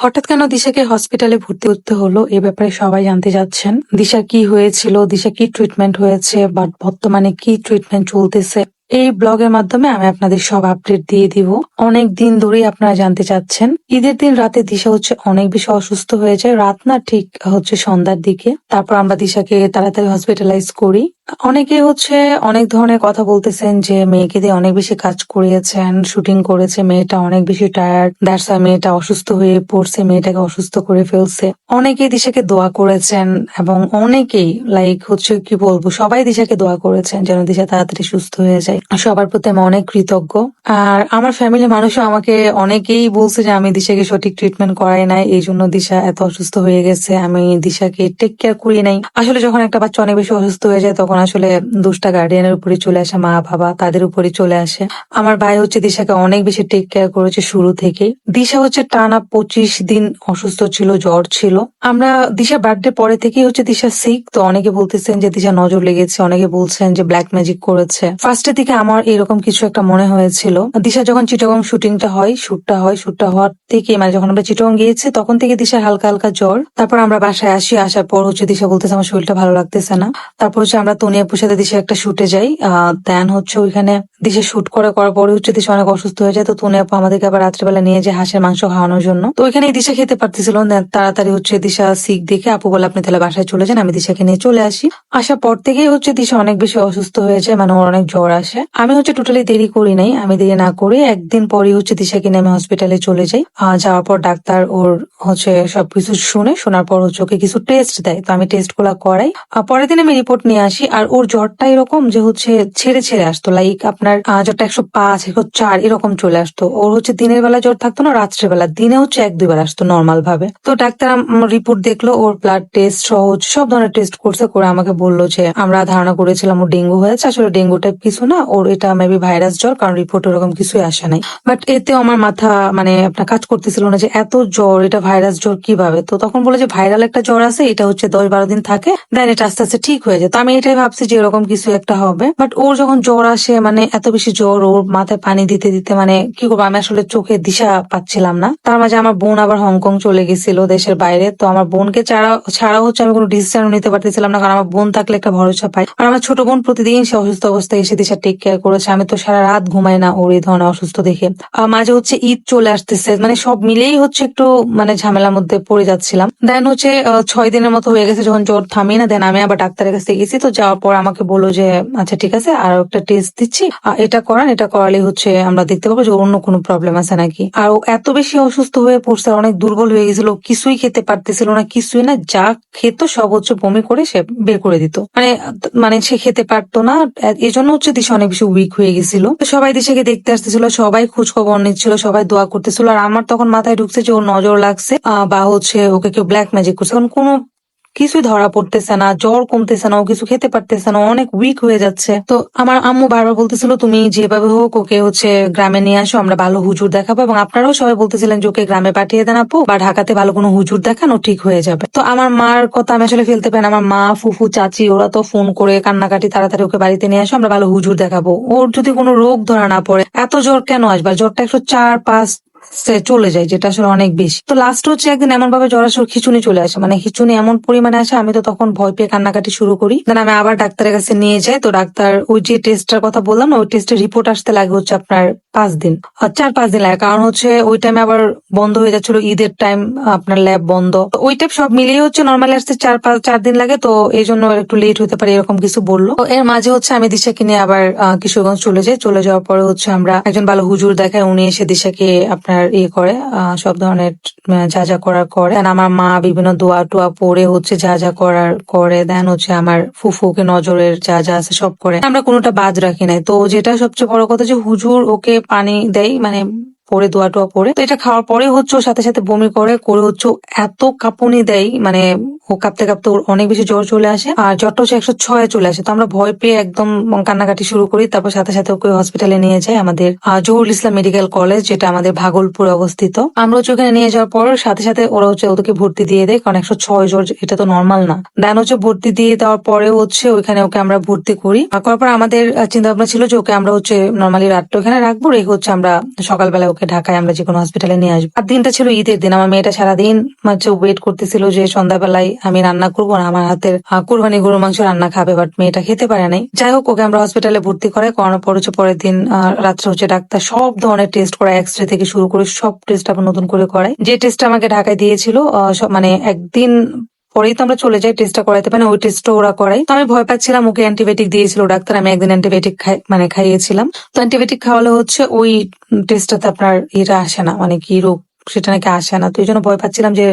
হঠাৎ কেন দিশাকে হসপিটালে ভর্তি করতে হলো? এ ব্যাপারে সবাই জানতে যাচ্ছেন দিশা কি হয়েছিল? দিশা কি ট্রিটমেন্ট হয়েছে? বা বর্তমানে কি ট্রিটমেন্ট চলতেছে? এই ব্লগের মাধ্যমে আমি আপনাদের সব আপডেট দিয়ে দিব। অনেক দিন ধরেই আপনারা জানতে চাচ্ছেন। ঈদের দিন রাতে দিশা হচ্ছে অনেক বেশি অসুস্থ হয়ে যায়। রাত না ঠিক হচ্ছে সন্ধ্যার দিকে। তারপর আমরা দিশাকে তাড়াতাড়ি হসপিটালাইজ করি। অনেকে হচ্ছে অনেক ধরনের কথা বলতেছেন যে মেয়েকে দিয়ে অনেক বেশি কাজ করিয়েছেন, শুটিং করেছে, মেয়েটা অনেক বেশি টায়ার্ড দ্যাটস মেয়েটা অসুস্থ হয়ে পড়ছে, মেয়েটাকে অসুস্থ করে ফেলছে। অনেকেই দিশাকে দোয়া করেছেন এবং অনেকেই লাইক হচ্ছে কি বলব, সবাই দিশাকে দোয়া করেছেন যেন দিশা তাড়াতাড়ি সুস্থ হয়ে যায়। সবার প্রতি আমি অনেক কৃতজ্ঞ। আর আমার ফ্যামিলি মানুষও আমাকে অনেকেই বলছে যে আমি দিশাকে সঠিক ট্রিটমেন্ট করাই নাই, এই জন্য দিশা এত অসুস্থ হয়ে গেছে, আমি দিশাকে টেক কেয়ার করি নাই। আসলে যখন একটা বাচ্চা অনেক বেশি অসুস্থ হয়ে যায়, তখন আসলে দুষ্টা গার্ডিয়ানের উপরে চলে আসে, মা, বাবা তাদের উপরে চলে আসে। আমার ভাই হচ্ছে দিশাকে অনেক বেশি টেক কেয়ার করেছে শুরু থেকে দিশা হচ্ছে টানা পঁচিশ দিন অসুস্থ ছিল, জ্বর ছিল। আমরা দিশা বার্থডে পরে থেকেই হচ্ছে দিশা সিক তো অনেকে বলতেছেন যে দিশা নজর লেগেছে, অনেকে বলছেন যে ব্ল্যাক ম্যাজিক করেছে। ফার্স্টের দিকে আমার এরকম কিছু একটা মনে হয়েছিল। দিশা যখন চিটগং শুটিংটা হয় শুটটা হয় শুটটা হওয়ার থেকে মানে যখন আমরা চিটগং গিয়েছি, তখন থেকে দিশা হালকা হালকা জ্বর। তারপর আমরা বাসায় আসি, আসার পর হচ্ছে দিশা বলতেছে, আমার শরীরটা ভালো লাগতেছে না। তারপর হচ্ছে আমরা তনিয়াপুর সাথে দিশা একটা শুটে যাই। দেন হচ্ছে ওইখানে দিশা শুট করে করার পরে হচ্ছে দিশা অনেক অসুস্থ হয়ে যায়। তো তনিয়াপু আমাদেরকে আবার রাত্রেবেলা নিয়ে যায় হাঁসের মাংস খাওয়ানোর জন্য। তো ওইখানে দিশা খেতে পারতেছিল। তাড়াতাড়ি হচ্ছে দিশা শিখ দেখে, আপু বলে আপনি তাহলে বাসায় চলে যান, আমি দিশাকে নিয়ে চলে আসি। আসার পর থেকেই হচ্ছে দিশা অনেক বেশি অসুস্থ হয়ে যায় মানে ওর অনেক জ্বর আসে। আমি হচ্ছে টোটালি দেরি করি নাই। আমি দেরি না করে একদিন পরই হচ্ছে দিশাকে নিয়ে আমি হসপিটালে চলে যাই। যাওয়ার পর ডাক্তার ওর হচ্ছে সবকিছু শুনে, শোনার পর হচ্ছে ওকে কিছু টেস্ট দেয়। তো আমি টেস্টগুলা করাই। পরের দিন আমি রিপোর্ট নিয়ে আসি। আর ওর জ্বরটা এরকম যে হচ্ছে ছেড়ে ছেড়ে আসতো লাইক আপনার জ্বরটা একশো পাঁচ, একশো চার এরকম চলে আসতো। ওর হচ্ছে দিনের বেলা জ্বর থাকতো না, রাত্রের বেলা। দিনে হচ্ছে এক দুইবার আসতো নর্মাল ভাবে তো ডাক্তার রিপোর্ট দেখল, ওর ব্লাড টেস্ট সহজ সব ধরনের টেস্ট করছে, করে আমাকে বলল যে, আমরা ধারণা করেছিলাম ওর ডেঙ্গু হয়েছে, আসলে ডেঙ্গু টাইপ কিছু না, ওর এটা মেবি ভাইরাস জ্বর, কারণ রিপোর্ট ওরকম কিছুই আসে নাই। বাট এতেও আমার মাথা মানে আপনার কাজ করতেছিল না যে, এত জ্বর, এটা ভাইরাস জ্বর কীভাবে? তো তখন বলে যে ভাইরাল একটা জ্বর আছে, এটা হচ্ছে দশ বারো দিন থাকে দেন এটা আস্তে আস্তে ঠিক হয়ে যায়। তো আমি এটাই ভাবছি যে এরকম কিছু একটা হবে। বাট ওর যখন জ্বর আসে মানে এত বেশি জ্বর, ওর মাথায় পানি দিতে দিতে মানে কি করব? আমি আসলে চোখে দিশা পাচ্ছিলাম না। তার মাঝে আমার বোন আবার হংকং চলে গেছিল দেশের বাইরে। তো আমার বোনকে ছাড়া ছাড়া হচ্ছে আমি কোনো ডিসিশন নিতে পারতেছিলাম না, কারণ আমার বোন থাকলে একটা ভরসা পাই। আর আমার ছোট বোন প্রতিদিন সে অসুস্থ অবস্থায় এসে দিশা টেক কেয়ার করেছে। আমি তো সারা রাত ঘুমাই না ওর এই ধরনের অসুস্থ দেখে। আর মাঝে হচ্ছে ঈদ চলে আসতেছে মানে সব মিলেই হচ্ছে একটু মানে ঝামেলার মধ্যে পড়ে যাচ্ছিলাম। দেন হচ্ছে ছয় দিনের মতো হয়ে গেছে যখন জ্বর থামি না দেন আমি আবার ডাক্তারের কাছে গেছি। তো যাওয়ার পর আমাকে বলল যে আচ্ছা ঠিক আছে, আর একটা টেস্ট দিচ্ছি। এটা করান, এটা করালে হচ্ছে আমরা দেখতে পাবো যে অন্য কোনো প্রবলেম আছে নাকি। আর এত বেশি অসুস্থ হয়ে পড়ছে অনেক দুর্বল হয়ে গেছিল, কিছুই খেতে পারতেছিল না, কিছুই না, যা খেত সব হচ্ছে বমি করে সে বের করে দিত। মানে মানে সে খেতে পারতো না এই জন্য হচ্ছে দিশা অনেক বেশি উইক হয়ে গেছিল। সবাই দিশাকে দেখতে আসতেছিল, সবাই খোঁজ খবর নিচ্ছিল, সবাই দোয়া করতেছিল, আর আমার তখন মাথায় ঢুকছে যে ওর নজর লাগছে বা হচ্ছে ওকে কেউ ব্ল্যাক ম্যাজিক করছে। কারণ কোনো কিছুই ধরা পড়তেছে না, জ্বর কমতেছে না, ও কিছু খেতে পারতেছে না অনেক উইক হয়ে যাচ্ছে। তো আমার আম্মু বারবার বলতেছিল, তুমি যেভাবে হোক ওকে হচ্ছে গ্রামে নিয়ে আসো, আমরা ভালো হুজুর দেখাবো। এবং আপনারাও সবাই বলতেছিলেন যে, ওকে গ্রামে পাঠিয়ে দেন আপু বা ঢাকাতে ভালো কোনো হুজুর দেখান ঠিক হয়ে যাবে। তো আমার মার কথা আমি আসলে ফেলতে পারি না। আমার মা, ফুফু, চাচি, ওরা তো ফোন করে কান্নাকাটি তাড়াতাড়ি ওকে বাড়িতে নিয়ে আসো, আমরা ভালো হুজুর দেখাবো। ওর যদি কোনো রোগ ধরা না পড়ে, এত জ্বর কেন আসবে? জ্বরটা একশো চার, পাঁচ চলে যায়, যেটা আসলে অনেক বেশি। তো লাস্ট হচ্ছে একদিন এমন ভাবে জ্বর আসে ওর খিচুনি চলে আসে মানে খিচুনি এমন পরিমাণে আসে, আমি তো তখন ভয় পেয়ে কান্নাকাটি শুরু করি। আমি আবার ডাক্তারের কাছে নিয়ে যাই, তো ডাক্তার ওই যে টেস্টটার কথা বললাম ওই টেস্টের রিপোর্ট আসতে লাগে হচ্ছে আপনার পাঁচ দিন। চার পাঁচ দিন লাগে, কারণ হচ্ছে ওই টাইমে আবার বন্ধ হয়ে যাচ্ছিল, ঈদের টাইম আপনার ল্যাব বন্ধ। তো ওই টাইপ সব মিলিয়ে হচ্ছে নর্মালি আসতে চার পাঁচ, চার দিন লাগে, তো এই জন্য একটু লেট হতে পারে, এরকম কিছু বলল। তো এর মাঝে হচ্ছে আমি দিশাকে নিয়ে আবার কিশোরগঞ্জ চলে যাই। চলে যাওয়ার পরে হচ্ছে আমরা একজন ভালো হুজুর দেখায়, উনি এসে দিশাকে আপনার ইয়ে করে সব ধরনের যা যা করার করে। দেন আমার মা বিভিন্ন দোয়া টোয়া পড়ে হচ্ছে, যা যা করার করে। দেন হচ্ছে আমার ফুফুকে নজরের যা যা আছে সব করে। আমরা কোনোটা বাদ রাখি নাই। তো যেটা সবচেয়ে বড় কথা যে হুজুর ওকে পানি দেয় মানে পরে দোয়া টোয়া পরে। তো এটা খাওয়ার পরে হচ্ছে ওর সাথে সাথে বমি করে করে হচ্ছে এত কাঁপুনি দেয় মানে ও কাঁপতে কাঁপতে ওর অনেক বেশি জ্বর চলে আসে। আর জ্বরটা হচ্ছে একশো ছয়ে চলে আসে। তো আমরা ভয় পেয়ে একদম কান্নাকাটি শুরু করি, তারপর সাথে সাথে ওকে হসপিটালে নিয়ে যাই আমাদের জহুরুল ইসলাম মেডিকেল কলেজ যেটা আমাদের ভাগলপুরে অবস্থিত। আমরা হচ্ছে ওখানে নিয়ে যাওয়ার পর সাথে সাথে ওরা হচ্ছে ওদেরকে ভর্তি দিয়ে দেয়, কারণ একশো ছয় জ্বর এটা তো নর্মাল না। দেন হচ্ছে ভর্তি দিয়ে দেওয়ার পরে হচ্ছে ওইখানে ওকে আমরা ভর্তি করি। করার পর আমাদের চিন্তা ভাবনা ছিল যে ওকে আমরা হচ্ছে নর্মালি রাতটা ওখানে রাখব, রেখে হচ্ছে আমরা সকালবেলা ওকে ওকে ঢাকায় আমরা যে কোনো হসপিটালে নিয়ে আসব। আর দিনটা ছিল ঈদের দিন, আমার মেয়েটা সারাদিন হচ্ছে ওয়েট করতেছিল যে সন্ধ্যাবেলায় আমি রান্না করব না, আমার হাতের কুরবানি গরু মাংস রান্না খাবে বাট মেয়েটা খেতে পারে নাই। যাই হোক, ওকে আমরা হসপিটালে ভর্তি করে করানোর পর হচ্ছে পরের দিন রাত্রে হচ্ছে ডাক্তার সব ধরনের টেস্ট করে এক্স রে থেকে শুরু করে সব টেস্ট আবার নতুন করে করায়। যে টেস্ট আমাকে ঢাকায় দিয়েছিল মানে একদিন পরেই তো আমরা চলে যাই টেস্টটা করাতে পারি ওই টেস্টটা ওরা করাই তো আমি ভয় পাচ্ছিলাম, ওকে অ্যান্টিবায়োটিক দিয়েছিল ডাক্তার, আমি একদিন অ্যান্টিবায়োটিক মানে খাইয়েছিলাম। তো অ্যান্টিবায়োটিক খাওয়ালে হচ্ছে ওই টেস্টটাতে আপনার এটা আসে না মানে কি রোগ সেটা নাকি আসে না। তো এই জন্য ভয় পাচ্ছিলাম যে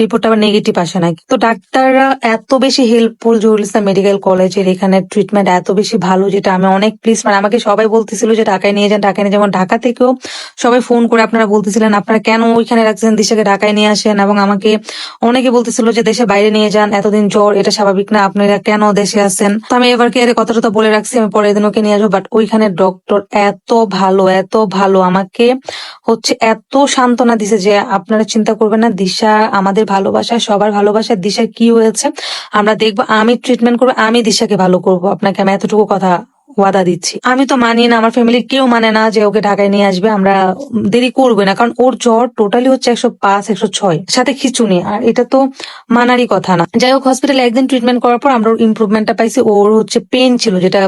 রিপোর্টটা আবার নেগেটিভ আসে নাকি। তো ডাক্তাররা এত বেশি হেল্পফুল ইসলাম মেডিকেল কলেজের এখানে ট্রিটমেন্ট এত বেশি ভালো যেটা আমি অনেক প্লিজ মানে আমাকে সবাই বলতেছিল যে ঢাকায় নিয়ে যান, ঢাকায় নিয়ে যেমন ঢাকা থেকেও সবাই ফোন করে আপনারা বলতেছিলেন, আপনারা কেন ওইখানে রাখছেন? দিশাকে ঢাকায় নিয়ে আসেন? এবং আমাকে অনেকে বলতেছিল যে, দেশে বাইরে নিয়ে যান, এতদিন জ্বর, এটা স্বাভাবিক না, আপনারা কেন দেশে আসেন? তো আমি এবার কি কথাটা তো বলে রাখছি, আমি পরের দিন ওকে নিয়ে আসব। বাট ওইখানে ডক্টর এত ভালো এত ভালো, আমাকে হচ্ছে এত সান্ত্বনা দিছে যে আপনারা চিন্তা করবেন না, দিশা আমাদের ভালোবাসা সবার ভালোবাসা দিশা কি হয়েছে? আমরা দেখব, আমি ট্রিটমেন্ট করব, আমি দিশাকে ভালো করব। আপনাকে আমি এতটুকু কথা ওয়াদা দিচ্ছি। আমি তো মানি না, আমার ফ্যামিলির কেউ মানে না যে ওকে ঢাকায় নিয়ে আসবে, আমরা দেরি করব না, কারণ ওর জ্বর টোটালি হচ্ছে একশো পাঁচ, একশো ছয়, সাথে খিচুনি, আর এটা তো মানারই কথা না। যাই হোক হসপিটালে একদিন ট্রিটমেন্ট করার পর আমরা ইমপ্রুভমেন্টটা পাইছি, ওর হচ্ছে পেন ছিল, যেটা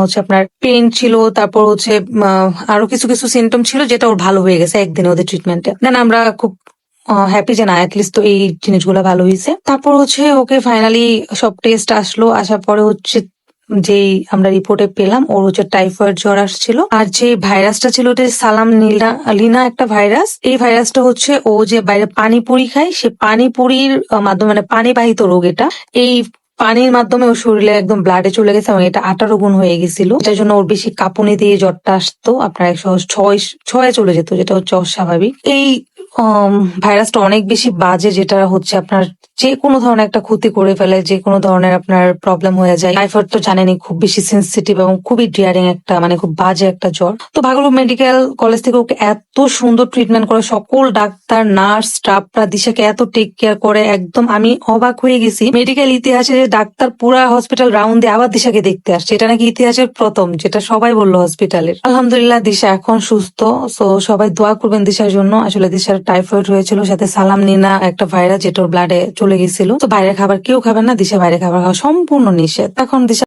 হচ্ছে আপনার পেন ছিল, তারপর হচ্ছে আরও কিছু কিছু সিমটম ছিল, যেটা ওর ভালো হয়ে গেছে একদিনে ওদের ট্রিটমেন্টে দেন আমরা খুব হ্যাপি যে না অ্যাটলিস্ট তো এই জিনিসগুলো ভালো হয়েছে। তারপর হচ্ছে ওকে ফাইনালি সব টেস্ট আসলো, আসার পরে হচ্ছে যেই আমরা রিপোর্টে পেলাম, ওর হচ্ছে টাইফয়েড জ্বর আসছিল। আর যে ভাইরাসটা ছিল, ওটা সালাম লিনা একটা ভাইরাস এই ভাইরাসটা হচ্ছে ও যে বাইরে পানিপুরি খায়, সে পানিপুরির মাধ্যমে মানে পানিবাহিত রোগ এটা। এই পানির মাধ্যমে ওর শরীরে একদম ব্লাডে চলে গেছে এবং এটা আঠারো গুণ হয়ে গেছিল। যার জন্য ওর বেশি কাঁপুনি দিয়ে জ্বরটা আসতো। আপনার একশো ছয়, ছয়ে চলে যেত, যেটা হচ্ছে অস্বাভাবিক। এই ভাইরাসটা অনেক বেশি বাজে, যেটা হচ্ছে আপনার যে কোনো ধরনের একটা ক্ষতি করে ফেলে, যে কোনো ধরনের আপনার প্রবলেম হয়ে যায়। টাইফয়েড তো জানেনই, খুব বেশি সেন্সিটিভ এবং খুবই ডিয়ারিং একটা মানে খুব বাজে একটা জ্বর। তো ভাগলপুর মেডিকেল কলেজ থেকে ওকে এত সুন্দর ট্রিটমেন্ট করে, সকল ডাক্তার নার্স স্টাফরা দিশাকে এত টেক কেয়ার করে, একদম আমি অবাক হয়ে গেছি। মেডিকেল ইতিহাসে যে ডাক্তার পুরা হসপিটাল রাউন্ড দিয়ে আবার দিশাকে দেখতে আসছে, এটা নাকি ইতিহাসের প্রথম, যেটা সবাই বলল হসপিটালের আলহামদুলিল্লাহ, দিশা এখন সুস্থ সো সবাই দোয়া করবেন দিশার জন্য। আসলে দিশার টাইফয়েড হয়েছিল, সাথে সালাম নিনা একটা ভাইরাস যেটা ব্লাডে চলে গেছিল। তো বাইরের খাবার কেউ খাবেন না, দিশা বাইরে খাবার খাওয়া সম্পূর্ণ নিষেধ। এখন দিশা